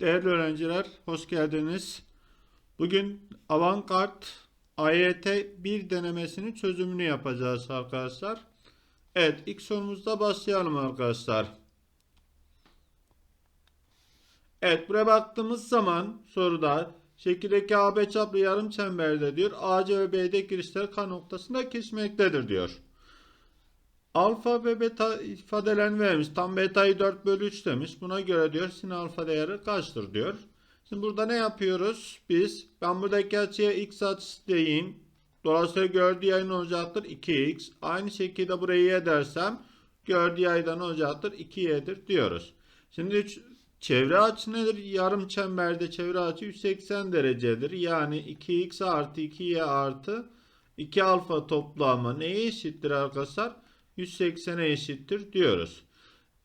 Değerli öğrenciler, hoş geldiniz. Bugün Avantgard AYT 1 denemesinin çözümünü yapacağız arkadaşlar. Evet, ilk sorumuzda başlayalım arkadaşlar. Evet, buraya baktığımız zaman soruda şekildeki AB çaplı yarım çemberde diyor AC ve BD girişler K noktasında kesmektedir diyor. Alfa ve beta ifadelerini vermiş. Tam betayı 4 bölü 3 demiş. Buna göre diyor sin alfa değeri kaçtır diyor. Şimdi burada ne yapıyoruz? Biz ben buradaki açıya x açısı diyeyim. Dolayısıyla gördüğü yay ne olacaktır? 2x. Aynı şekilde burayı y dersem gördüğü yayda ne olacaktır? 2y'dir diyoruz. Şimdi üç- çevre açı nedir? Yarım çemberde çevre açı 180 derecedir. Yani 2x artı 2y artı 2 alfa toplamı neye eşittir arkadaşlar? 180'e eşittir diyoruz.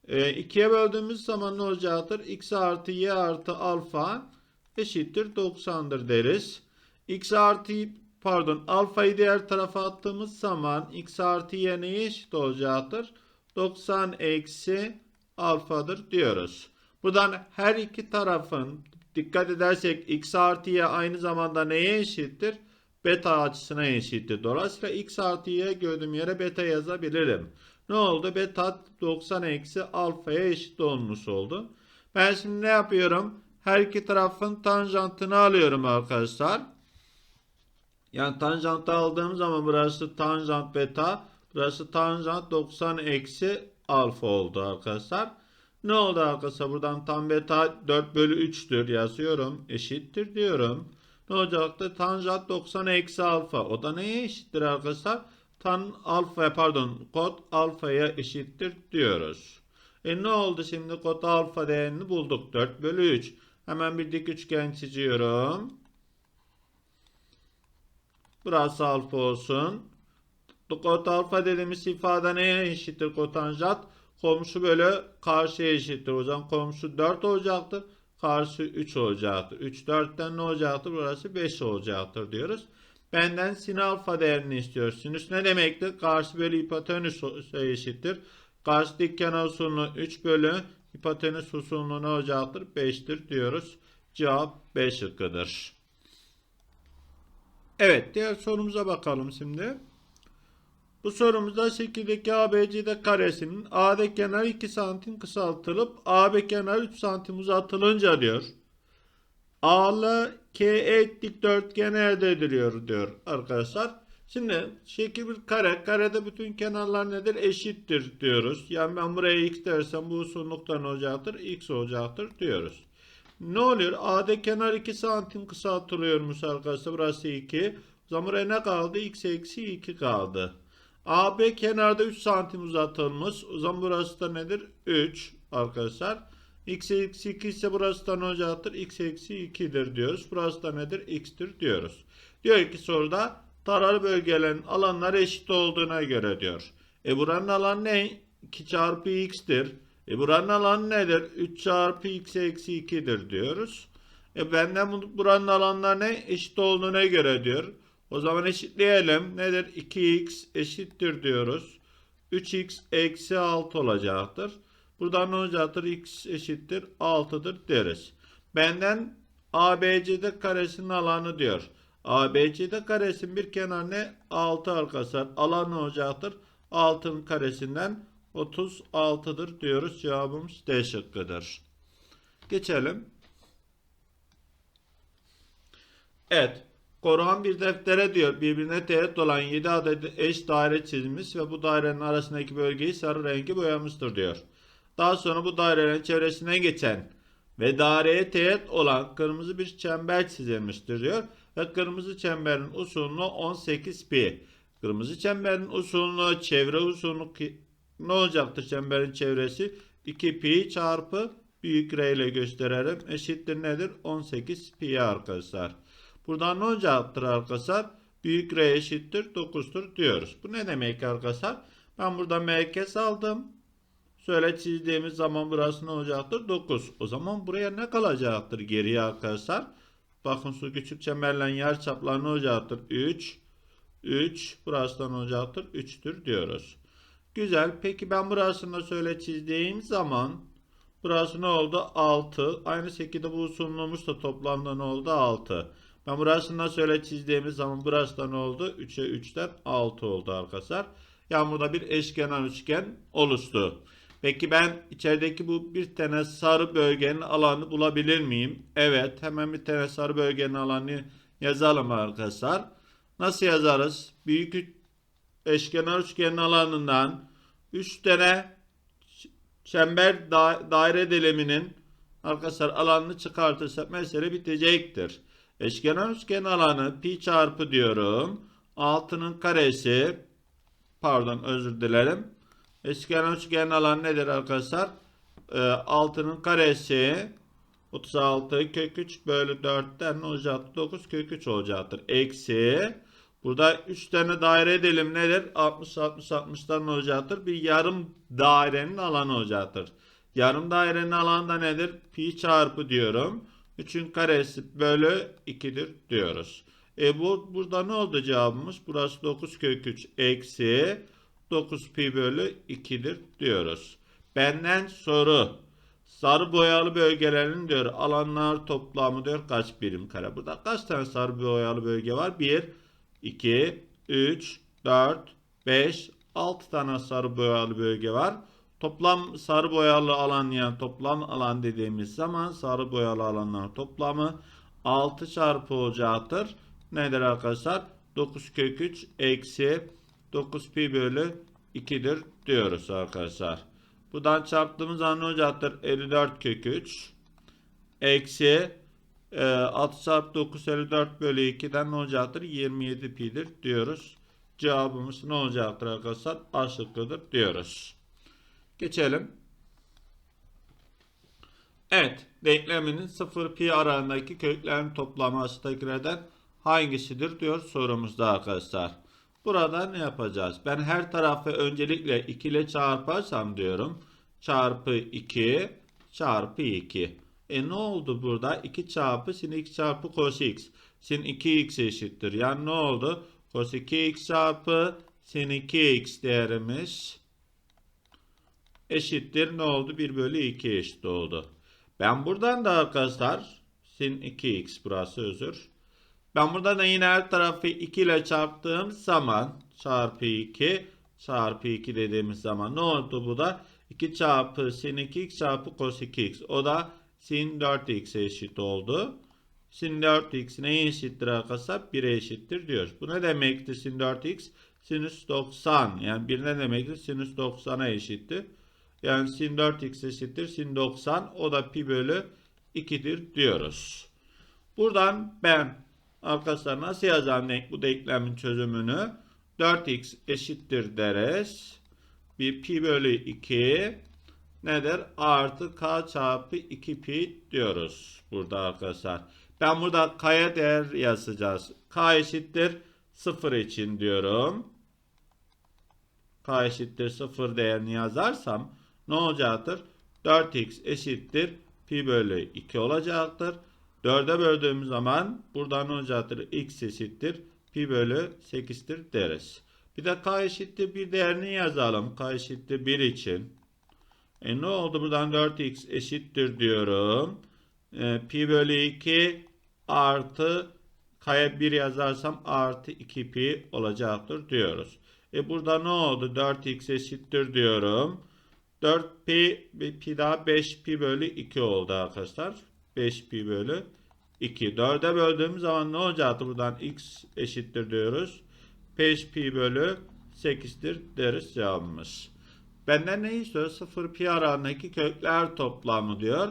E, ikiye böldüğümüz zaman ne olacaktır? x artı y artı alfa eşittir 90'dır deriz. x artı pardon alfayı diğer tarafa attığımız zaman x artı y neye eşit olacaktır? 90 eksi alfadır diyoruz. Buradan her iki tarafın dikkat edersek x artı y aynı zamanda neye eşittir? Beta açısına eşittir. Dolayısıyla x artı y gördüğüm yere beta yazabilirim. Ne oldu? Beta 90 eksi alfaya eşit olmuş oldu. Ben şimdi ne yapıyorum? Her iki tarafın tanjantını alıyorum arkadaşlar. Yani tanjantı aldığım zaman burası tanjant beta. Burası tanjant 90 eksi alfa oldu arkadaşlar. Ne oldu arkadaşlar? Buradan tan beta 4 bölü 3'tür yazıyorum. Eşittir diyorum. Ne olacaktı? Tanjant 90 eksi alfa. O da neye eşittir arkadaşlar? Tan alfa pardon kod alfaya eşittir diyoruz. E ne oldu şimdi kod alfa değerini bulduk. 4 bölü 3. Hemen bir dik üçgen çiziyorum. Burası alfa olsun. Kod alfa dediğimiz ifade neye eşittir kotanjant? Komşu bölü karşıya eşittir. O zaman komşu 4 olacaktır. Karşı 3 olacaktır. 3 4'ten ne olacaktır? Burası 5 olacaktır diyoruz. Benden sin alfa değerini istiyor. Sinüs ne demektir? Karşı bölü hipotenüs eşittir. Karşı dik kenar uzunluğu 3 bölü hipotenüs uzunluğu ne olacaktır? 5'tir diyoruz. Cevap B şıkkıdır. Evet diğer sorumuza bakalım şimdi. Bu sorumuzda şekildeki ABCD karesinin AD kenarı 2 santim kısaltılıp AB kenarı 3 santim uzatılınca diyor. A'lı KE dikdörtgen elde ediliyor diyor arkadaşlar. Şimdi şekil bir kare. Karede bütün kenarlar nedir? Eşittir diyoruz. Yani ben buraya x dersem bu uzunlukta ne olacaktır? x olacaktır diyoruz. Ne oluyor? AD kenar 2 santim kısaltılıyormuş arkadaşlar. Burası 2. O zaman buraya ne kaldı? x eksi 2 kaldı. AB kenarda 3 santim uzatılmış. O zaman burası da nedir? 3 arkadaşlar. x eksi 2 ise burası da ne olacaktır? x eksi 2'dir diyoruz. Burası da nedir? x'tir diyoruz. Diyor ki soruda taralı bölgelerin alanları eşit olduğuna göre diyor. E buranın alanı ne? 2 çarpı x'tir. E buranın alanı nedir? 3 çarpı x eksi 2'dir diyoruz. E benden bu- buranın alanları ne? Eşit olduğuna göre diyor. O zaman eşitleyelim. Nedir? 2x eşittir diyoruz. 3x eksi 6 olacaktır. Buradan ne olacaktır? x eşittir 6'dır deriz. Benden ABCD karesinin alanı diyor. ABCD karesinin bir kenar ne? 6 arkadaşlar. Alan ne olacaktır? 6'nın karesinden 36'dır diyoruz. Cevabımız D şıkkıdır. Geçelim. Evet. Koruhan bir deftere diyor birbirine teğet olan 7 adet eş daire çizmiş ve bu dairenin arasındaki bölgeyi sarı rengi boyamıştır diyor. Daha sonra bu dairelerin çevresine geçen ve daireye teğet olan kırmızı bir çember çizilmiştir diyor. Ve kırmızı çemberin uzunluğu 18 pi. Kırmızı çemberin uzunluğu çevre uzunluğu ne olacaktır çemberin çevresi? 2 pi çarpı büyük R ile gösterelim. Eşittir nedir? 18 pi arkadaşlar. Buradan ne olacaktır arkadaşlar? Büyük R eşittir 9'tur diyoruz. Bu ne demek arkadaşlar? Ben burada merkez aldım. Şöyle çizdiğimiz zaman burası ne olacaktır? 9. O zaman buraya ne kalacaktır geriye arkadaşlar? Bakın şu küçük çemberle yer çapları ne olacaktır? 3. 3. Burası da ne olacaktır? 3'tür diyoruz. Güzel. Peki ben burasını şöyle çizdiğim zaman Burası ne oldu? 6. Aynı şekilde bu uzunluğumuz da toplamda ne oldu? 6. Ben burasını nasıl öyle çizdiğimiz zaman burası da ne oldu? 3'e 3'ten 6 oldu arkadaşlar. Yani burada bir eşkenar üçgen oluştu. Peki ben içerideki bu bir tane sarı bölgenin alanı bulabilir miyim? Evet. Hemen bir tane sarı bölgenin alanı yazalım arkadaşlar. Nasıl yazarız? Büyük eşkenar üçgenin alanından 3 tane çember da daire diliminin arkadaşlar alanını çıkartırsak mesele bitecektir. Eşkenar üçgen alanı pi çarpı diyorum. 6'nın karesi pardon özür dilerim. Eşkenar üçgen alanı nedir arkadaşlar? Ee, 6'nın karesi 36 kök 3 bölü 4'ten ne olacaktır? 9 kök 3 olacaktır. Eksi Burada 3 tane daire dilim nedir? 60 60 60'dan ne olacaktır? Bir yarım dairenin alanı olacaktır. Yarım dairenin alanı da nedir? Pi çarpı diyorum. 3'ün karesi bölü 2'dir diyoruz. E bu burada ne oldu cevabımız? Burası 9 kök 3 eksi 9 pi bölü 2'dir diyoruz. Benden soru. Sarı boyalı bölgelerin diyor alanlar toplamı diyor kaç birim kare? Burada kaç tane sarı boyalı bölge var? 1, 2, 3, 4, 5, 6 tane sarı boyalı bölge var. Toplam sarı boyalı alan yani toplam alan dediğimiz zaman sarı boyalı alanların toplamı 6 çarpı olacaktır. Nedir arkadaşlar? 9 kök 3 eksi 9 pi bölü 2'dir diyoruz arkadaşlar. Buradan çarptığımız zaman ne olacaktır? 54 kök 3 eksi e, 6 çarpı 9 54 bölü 2'den ne olacaktır? 27 pi'dir diyoruz. Cevabımız ne olacaktır arkadaşlar? A şıkkıdır diyoruz. Geçelim. Evet. Denkleminin 0 pi aralığındaki köklerin toplamı aşağıdakilerden hangisidir diyor sorumuzda arkadaşlar. Burada ne yapacağız? Ben her tarafı öncelikle 2 ile çarparsam diyorum. Çarpı 2 çarpı 2. E ne oldu burada? 2 çarpı sin 2 çarpı cos x. Sin 2x eşittir. Yani ne oldu? Cos 2x çarpı sin 2x değerimiz eşittir. Ne oldu? 1 bölü 2 eşit oldu. Ben buradan da arkadaşlar sin 2x burası özür. Ben burada da yine her tarafı 2 ile çarptığım zaman çarpı 2 çarpı 2 dediğimiz zaman ne oldu bu da? 2 çarpı sin 2x çarpı cos 2x. O da sin 4x'e eşit oldu. Sin 4x neye eşittir arkadaşlar? 1'e eşittir diyoruz. Bu ne demektir sin 4x? Sinüs 90. Yani 1 ne demektir? Sinüs 90'a eşittir. Yani sin 4x eşittir sin 90. O da pi bölü 2'dir diyoruz. Buradan ben arkadaşlar nasıl yazalım denk, bu denklemin çözümünü? 4x eşittir deriz. Bir pi bölü 2 nedir? Artı k çarpı 2 pi diyoruz burada arkadaşlar. Ben burada k'ya değer yazacağız. k eşittir 0 için diyorum. k eşittir 0 değerini yazarsam ne olacaktır? 4x eşittir pi bölü 2 olacaktır. 4'e böldüğümüz zaman buradan ne olacaktır? x eşittir pi bölü 8'tir deriz. Bir de k eşittir 1 değerini yazalım. k eşittir 1 için. E ne oldu? Buradan 4x eşittir diyorum. E, pi bölü 2 artı k'ya 1 yazarsam artı 2 pi olacaktır diyoruz. E burada ne oldu? 4x eşittir diyorum. 4 pi, pi daha 5 pi bölü 2 oldu arkadaşlar. 5 pi bölü 2. 4'e böldüğümüz zaman ne olacaktı? Buradan x eşittir diyoruz. 5 pi bölü 8'dir deriz cevabımız. Benden ne istiyor? 0 pi arasındaki kökler toplamı diyor.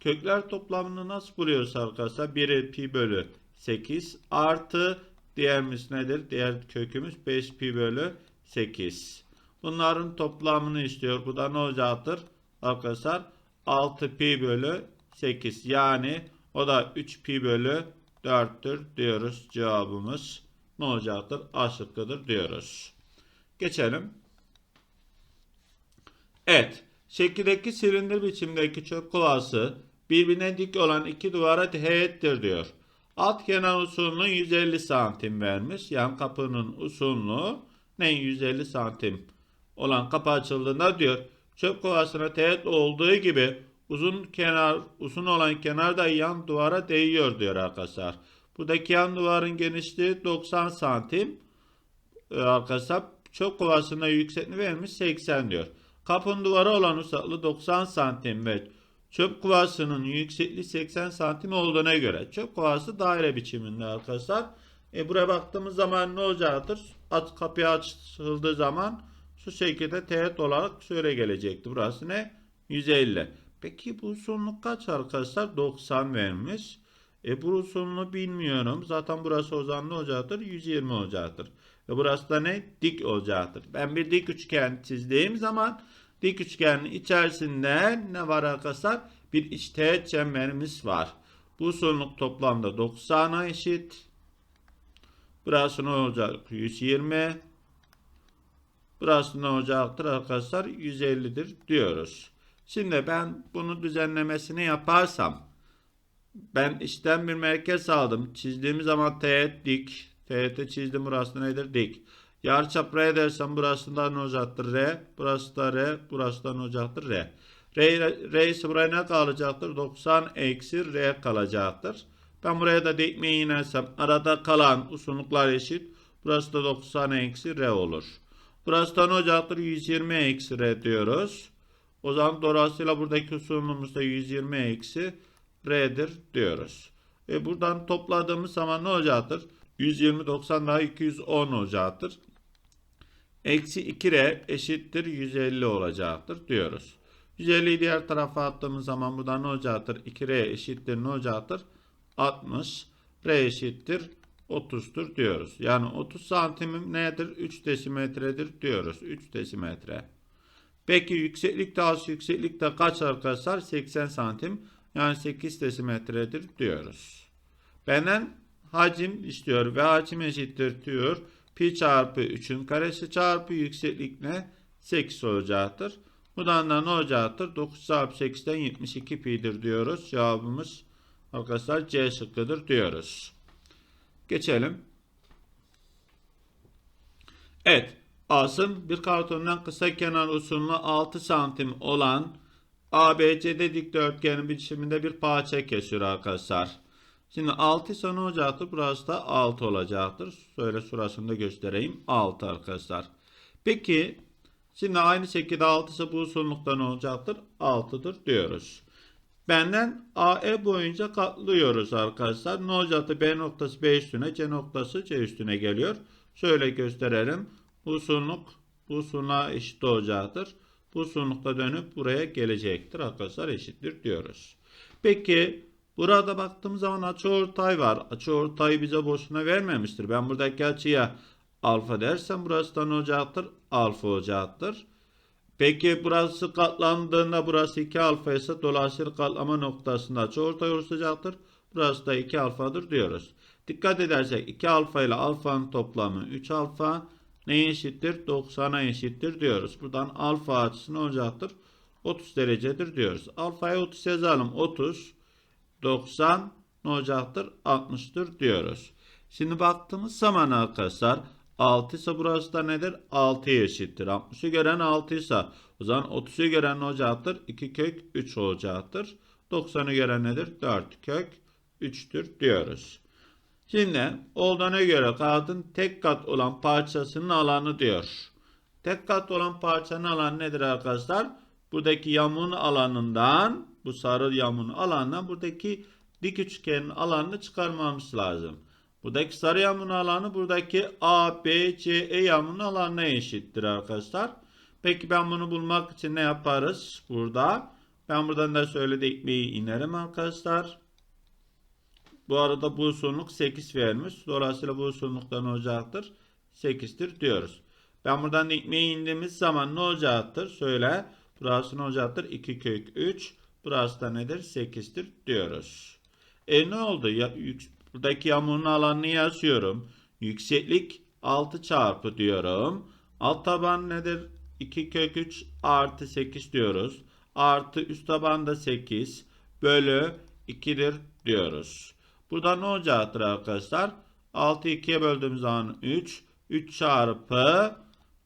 Kökler toplamını nasıl buluyoruz arkadaşlar? 1 pi bölü 8 artı diğerimiz nedir? Diğer kökümüz 5 pi bölü 8. Bunların toplamını istiyor. Bu da ne olacaktır? Arkadaşlar 6 pi bölü 8 yani o da 3 pi bölü 4'tür diyoruz cevabımız. Ne olacaktır? A şıkkıdır diyoruz. Geçelim. Evet. Şekildeki silindir biçimdeki çöp kovası birbirine dik olan iki duvara teğettir diyor. Alt kenar uzunluğu 150 santim vermiş. Yan kapının uzunluğu ne 150 santim olan kapı açıldığında diyor çöp kovasına teğet olduğu gibi uzun kenar uzun olan kenar da yan duvara değiyor diyor arkadaşlar. Buradaki yan duvarın genişliği 90 santim. Ee, arkadaşlar çöp kovasına yüksekliği vermiş 80 diyor. Kapının duvarı olan uzaklığı 90 santim ve çöp kovasının yüksekliği 80 santim olduğuna göre çöp kovası daire biçiminde arkadaşlar. E buraya baktığımız zaman ne olacaktır? Aç, kapıyı açıldığı zaman şu şekilde teğet olarak şöyle gelecekti. Burası ne? 150. Peki bu uzunluk kaç arkadaşlar? 90 vermiş. E bu uzunluğu bilmiyorum. Zaten burası o zaman ne olacaktır? 120 olacaktır. Ve burası da ne? Dik olacaktır. Ben bir dik üçgen çizdiğim zaman dik üçgenin içerisinde ne var arkadaşlar? Bir iç teğet çemberimiz var. Bu uzunluk toplamda 90'a eşit. Burası ne olacak? 120. Burası ne olacaktır arkadaşlar? 150'dir diyoruz. Şimdi ben bunu düzenlemesini yaparsam ben içten bir merkez aldım. Çizdiğim zaman teğet dik. Teğeti çizdim burası nedir? Dik. Yarıçap R dersem burası da ne olacaktır? R. Burası da R. Burası da ne olacaktır? R. R, R ise buraya ne kalacaktır? 90 eksi R kalacaktır. Ben buraya da dikmeyi inersem arada kalan uzunluklar eşit. Burası da 90 eksi R olur. Burası da ne olacaktır? 120 eksi R diyoruz. O zaman dolayısıyla buradaki uzunluğumuz da 120 eksi R'dir diyoruz. E buradan topladığımız zaman ne olacaktır? 120 90 daha 210 olacaktır. Eksi 2R eşittir 150 olacaktır diyoruz. 150'yi diğer tarafa attığımız zaman burada ne olacaktır? 2R eşittir ne olacaktır? 60. R eşittir 30'tur diyoruz. Yani 30 santimim nedir? 3 desimetredir diyoruz. 3 desimetre. Peki yükseklik de az yükseklik de kaç arkadaşlar? 80 santim. Yani 8 desimetredir diyoruz. Benden hacim istiyor ve hacim eşittir diyor. Pi çarpı 3'ün karesi çarpı yükseklik ne? 8 olacaktır. Buradan da ne olacaktır? 9 çarpı 8'den 72 pi'dir diyoruz. Cevabımız arkadaşlar C şıkkıdır diyoruz. Geçelim. Evet. Asım bir kartondan kısa kenar uzunluğu 6 santim olan ABCD dikdörtgenin biçiminde bir parça kesiyor arkadaşlar. Şimdi 6 ise ne olacaktır? Burası da 6 olacaktır. Şöyle şurasını da göstereyim. 6 arkadaşlar. Peki şimdi aynı şekilde 6 ise bu uzunlukta ne olacaktır? 6'dır diyoruz. Benden AE boyunca katlıyoruz arkadaşlar. Ne olacaktı? B noktası B üstüne, C noktası C üstüne geliyor. Şöyle gösterelim. Uzunluk uzunluğa eşit olacaktır. Bu uzunlukta dönüp buraya gelecektir arkadaşlar eşittir diyoruz. Peki burada baktığımız zaman açıortay var. Açıortayı bize boşuna vermemiştir. Ben buradaki açıya alfa dersem burası da ne olacaktır? Alfa olacaktır. Peki burası katlandığında burası 2 alfa ise dolayısıyla katlama noktasında açıortay oluşacaktır. Burası da 2 alfadır diyoruz. Dikkat edersek 2 alfa ile alfanın toplamı 3 alfa neye eşittir? 90'a eşittir diyoruz. Buradan alfa açısı ne olacaktır? 30 derecedir diyoruz. Alfaya 30 yazalım. 30, 90 ne olacaktır? 60'tır diyoruz. Şimdi baktığımız zaman arkadaşlar 6 ise burası da nedir? 6'ya eşittir. 60'ı gören 6 ise o zaman 30'u gören ne olacaktır? 2 kök 3 olacaktır. 90'ı gören nedir? 4 kök 3'tür diyoruz. Şimdi olduğuna göre kağıdın tek kat olan parçasının alanı diyor. Tek kat olan parçanın alanı nedir arkadaşlar? Buradaki yamuğun alanından, bu sarı yamuğun alanından buradaki dik üçgenin alanını çıkarmamız lazım. Buradaki sarı yamuğun alanı buradaki A, B, C, E yamuğun alanına eşittir arkadaşlar. Peki ben bunu bulmak için ne yaparız burada? Ben buradan da şöyle de inerim arkadaşlar. Bu arada bu uzunluk 8 vermiş. Dolayısıyla bu uzunlukta ne olacaktır? 8'tir diyoruz. Ben buradan ekmeği indiğimiz zaman ne olacaktır? Söyle. Burası ne olacaktır? 2 kök 3. Burası da nedir? 8'tir diyoruz. E ne oldu? Ya, buradaki yamuğun alanını yazıyorum. Yükseklik 6 çarpı diyorum. Alt taban nedir? 2 kök 3 artı 8 diyoruz. Artı üst taban da 8 bölü 2'dir diyoruz. Burada ne olacaktır arkadaşlar? 6'yı 2'ye böldüğümüz zaman 3. 3 çarpı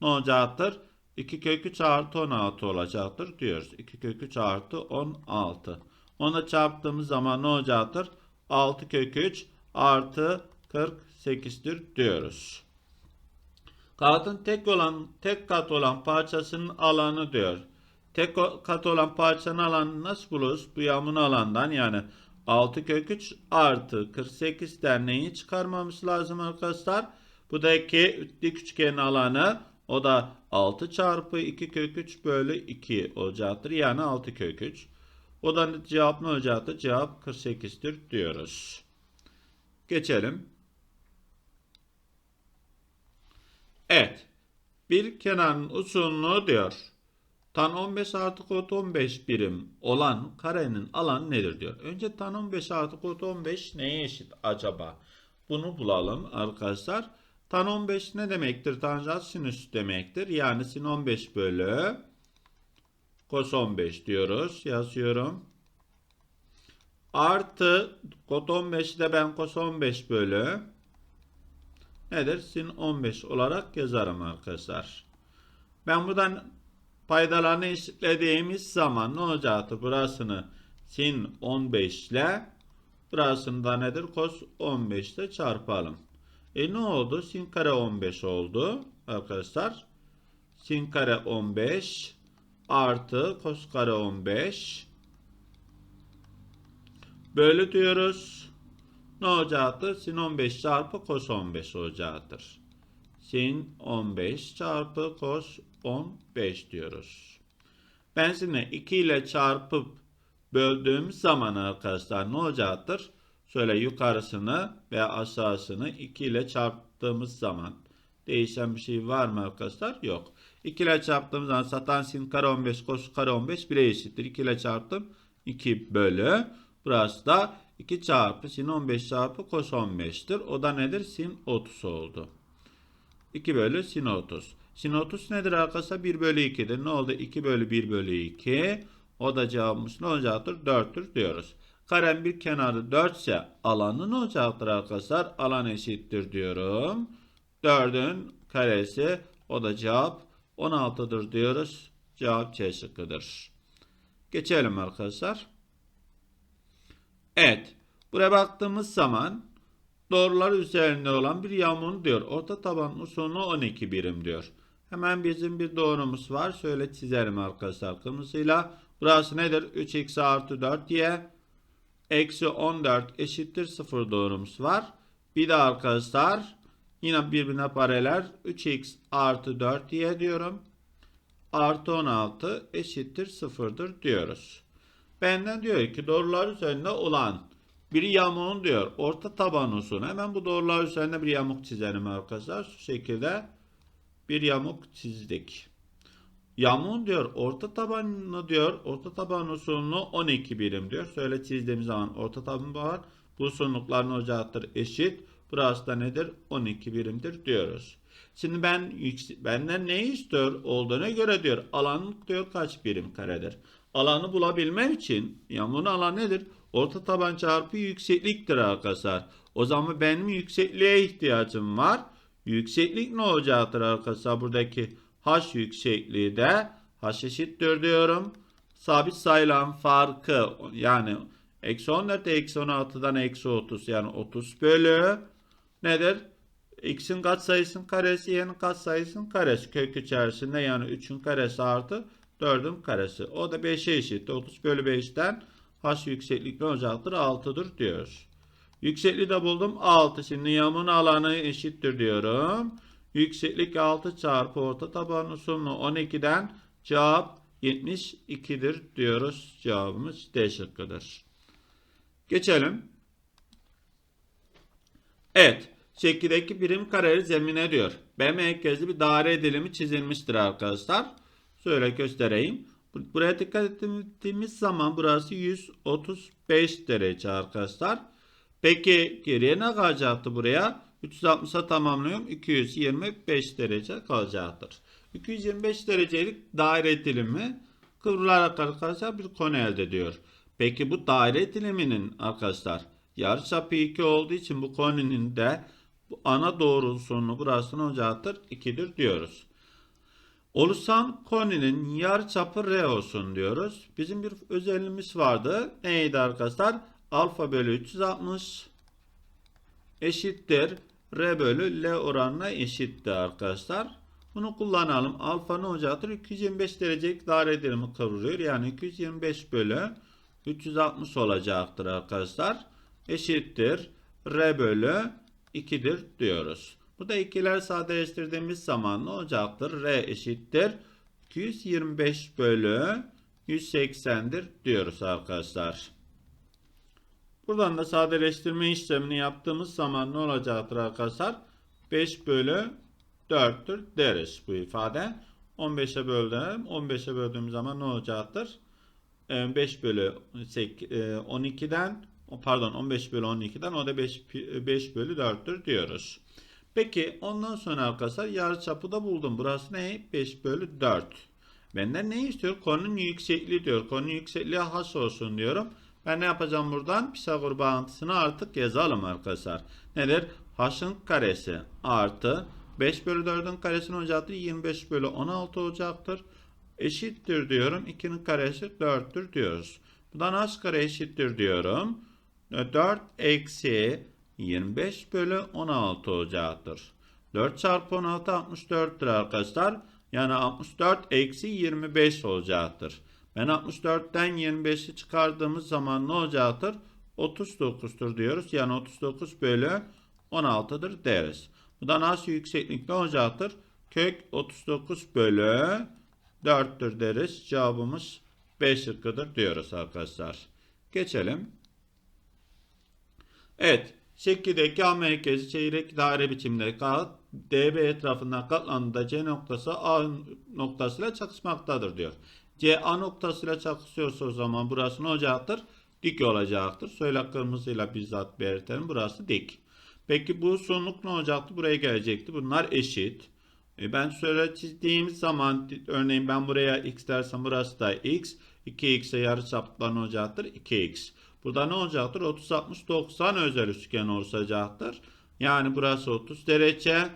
ne olacaktır? 2 kök 3 artı 16 olacaktır diyoruz. 2 kök 3 artı 16. Ona çarptığımız zaman ne olacaktır? 6 kök 3 artı 48'dir diyoruz. Kağıdın tek olan tek kat olan parçasının alanı diyor. Tek kat olan parçanın alanını nasıl buluruz? Bu yamın alandan yani 6 kök 3 artı 48'den neyi çıkarmamız lazım arkadaşlar? Bu da iki dik üçgenin alanı o da 6 çarpı 2 kök 3 bölü 2 olacaktır. Yani 6 kök 3. O da cevap ne olacaktır? Cevap 48'dir diyoruz. Geçelim. Evet. Bir kenarın uzunluğu diyor. Tan 15 artı kod 15 birim olan karenin alanı nedir diyor. Önce tan 15 artı kod 15 neye eşit acaba? Bunu bulalım arkadaşlar. Tan 15 ne demektir? Tanjant sinüs demektir. Yani sin 15 bölü kos 15 diyoruz. Yazıyorum. Artı kod 15'i de ben kos 15 bölü nedir? Sin 15 olarak yazarım arkadaşlar. Ben buradan paydalarını eşitlediğimiz zaman ne olacaktı? Burasını sin 15 ile burasını da nedir? Kos 15 ile çarpalım. E ne oldu? Sin kare 15 oldu arkadaşlar. Sin kare 15 artı kos kare 15 bölü diyoruz. Ne olacaktır? Sin 15 çarpı kos 15 olacaktır. Sin 15 çarpı kos 15 diyoruz. Ben şimdi 2 ile çarpıp böldüğüm zaman arkadaşlar ne olacaktır? Şöyle yukarısını ve aşağısını 2 ile çarptığımız zaman değişen bir şey var mı arkadaşlar? Yok. 2 ile çarptığımız zaman satan sin kare 15 kos kare 15 1'e eşittir. 2 ile çarptım 2 bölü. Burası da 2 çarpı sin 15 çarpı kos 15'tir. O da nedir? Sin 30 oldu. 2 bölü sin 30. Sin 30 nedir arkadaşlar? 1 bölü 2'dir. Ne oldu? 2 bölü 1 bölü 2. O da cevabımız ne olacaktır? 4'tür diyoruz. Karen bir kenarı 4 ise alanı ne olacaktır arkadaşlar? Alan eşittir diyorum. 4'ün karesi o da cevap 16'dır diyoruz. Cevap C şıkkıdır. Geçelim arkadaşlar. Evet. Buraya baktığımız zaman doğrular üzerinde olan bir yamuğun diyor. Orta taban uzunluğu 12 birim diyor. Hemen bizim bir doğrumuz var. Şöyle çizelim arkadaşlar kırmızıyla. Burası nedir? 3x artı 4 y eksi 14 eşittir 0 doğrumuz var. Bir de arkadaşlar yine birbirine paralel 3x artı 4 y diyorum. Artı 16 eşittir 0'dır diyoruz. Benden diyor ki doğrular üzerinde olan bir yamuğun diyor orta taban uzun. Hemen bu doğrular üzerinde bir yamuk çizelim arkadaşlar. Şu şekilde bir yamuk çizdik. Yamuğun diyor orta tabanını diyor orta taban uzunluğu 12 birim diyor. Şöyle çizdiğimiz zaman orta taban var. Bu uzunluklar ne olacaktır? Eşit. Burası da nedir? 12 birimdir diyoruz. Şimdi ben benden ne istiyor olduğuna göre diyor alan diyor kaç birim karedir. Alanı bulabilmem için yamuğun alanı nedir? Orta taban çarpı yüksekliktir arkadaşlar. O zaman benim yüksekliğe ihtiyacım var. Yükseklik ne olacaktır arkadaşlar? Buradaki h yüksekliği de h eşittir diyorum. Sabit sayılan farkı yani eksi 14 eksi 16'dan eksi 30 yani 30 bölü nedir? x'in katsayısının karesi y'nin katsayısının karesi kök içerisinde yani 3'ün karesi artı 4'ün karesi. O da 5'e eşit. 30 bölü 5'ten h yükseklik ne olacaktır? 6'dır diyoruz. Yüksekliği de buldum 6. Şimdi yamuğun alanı eşittir diyorum. Yükseklik 6 çarpı orta taban uzunluğu 12'den cevap 72'dir diyoruz. Cevabımız D şıkkıdır. Geçelim. Evet. Şekildeki birim kareli zemine diyor. B merkezli bir daire dilimi çizilmiştir arkadaşlar. Şöyle göstereyim. Buraya dikkat ettiğimiz zaman burası 135 derece arkadaşlar. Peki geriye ne kalacaktı buraya? 360'a tamamlıyorum. 225 derece kalacaktır. 225 derecelik daire dilimi kıvrılarak arkadaşlar bir konu elde ediyor. Peki bu daire diliminin arkadaşlar yarıçapı 2 olduğu için bu konunun de bu ana doğru uzunluğu burası ne olacaktır? 2'dir diyoruz. Oluşan koninin yarıçapı R olsun diyoruz. Bizim bir özelliğimiz vardı. Neydi arkadaşlar? Alfa bölü 360 eşittir. R bölü L oranına eşitti arkadaşlar. Bunu kullanalım. Alfa ne olacaktır? 225 derecelik daire dilimi kıvrılıyor. Yani 225 bölü 360 olacaktır arkadaşlar. Eşittir. R bölü 2'dir diyoruz. Burada ikiler sadeleştirdiğimiz zaman ne olacaktır? R eşittir. 225 bölü 180'dir diyoruz arkadaşlar. Buradan da sadeleştirme işlemini yaptığımız zaman ne olacaktır arkadaşlar? 5 bölü 4'tür deriz bu ifade. 15'e böldüm. 15'e böldüğüm zaman ne olacaktır? 5 bölü 12'den pardon 15 bölü 12'den o da 5, 5 bölü 4'tür diyoruz. Peki ondan sonra arkadaşlar yarıçapı da buldum. Burası ne? 5 bölü 4. Benden ne istiyor? Konunun yüksekliği diyor. Konunun yüksekliği h olsun diyorum. Ben ne yapacağım buradan? Pisagor bağıntısını artık yazalım arkadaşlar. Nedir? H'ın karesi artı 5 bölü 4'ün karesi ne olacaktır? 25 bölü 16 olacaktır. Eşittir diyorum. 2'nin karesi 4'tür diyoruz. Buradan h kare eşittir diyorum. 4 eksi 25 bölü 16 olacaktır. 4 çarpı 16 64'tür arkadaşlar. Yani 64 eksi 25 olacaktır. Ben 64'ten 25'i çıkardığımız zaman ne olacaktır? 39'tur diyoruz. Yani 39 bölü 16'dır deriz. Buradan h yükseklik ne olacaktır? Kök 39 bölü 4'tür deriz. Cevabımız B şıkkıdır diyoruz arkadaşlar. Geçelim. Evet. Şekildeki A merkezi çeyrek daire biçimde kağıt DB etrafından katlandığında C noktası A noktasıyla çakışmaktadır diyor. C A noktasıyla çakışıyorsa o zaman burası ne olacaktır? Dik olacaktır. Söyle kırmızıyla bizzat belirtelim. Burası dik. Peki bu sonluk ne olacaktı? Buraya gelecekti. Bunlar eşit. E ben şöyle çizdiğim zaman örneğin ben buraya x dersem burası da x. 2x'e yarıçaplar ne olacaktır? 2x. Burada ne olacaktır? 30, 60, 90 özel üçgen oluşacaktır. Yani burası 30 derece.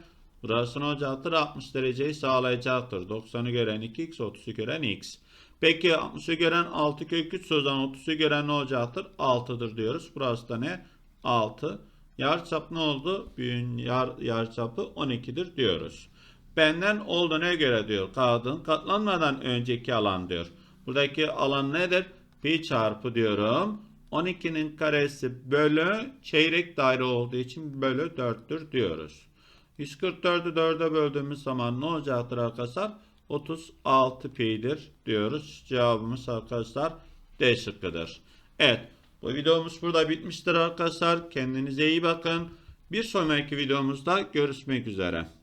Burası ne olacaktır? 60 dereceyi sağlayacaktır. 90'ı gören 2x, 30'u gören x. Peki 60'ı gören 6 kök 3 o zaman 30'u gören ne olacaktır? 6'dır diyoruz. Burası da ne? 6. Yarıçap ne oldu? Büyüğün yar, yarıçapı 12'dir diyoruz. Benden olduğuna göre diyor kağıdın katlanmadan önceki alan diyor. Buradaki alan nedir? Pi çarpı diyorum. 12'nin karesi bölü çeyrek daire olduğu için bölü 4'tür diyoruz. 144'ü 4'e böldüğümüz zaman ne olacaktır arkadaşlar? 36 pi'dir diyoruz. Cevabımız arkadaşlar D şıkkıdır. Evet bu videomuz burada bitmiştir arkadaşlar. Kendinize iyi bakın. Bir sonraki videomuzda görüşmek üzere.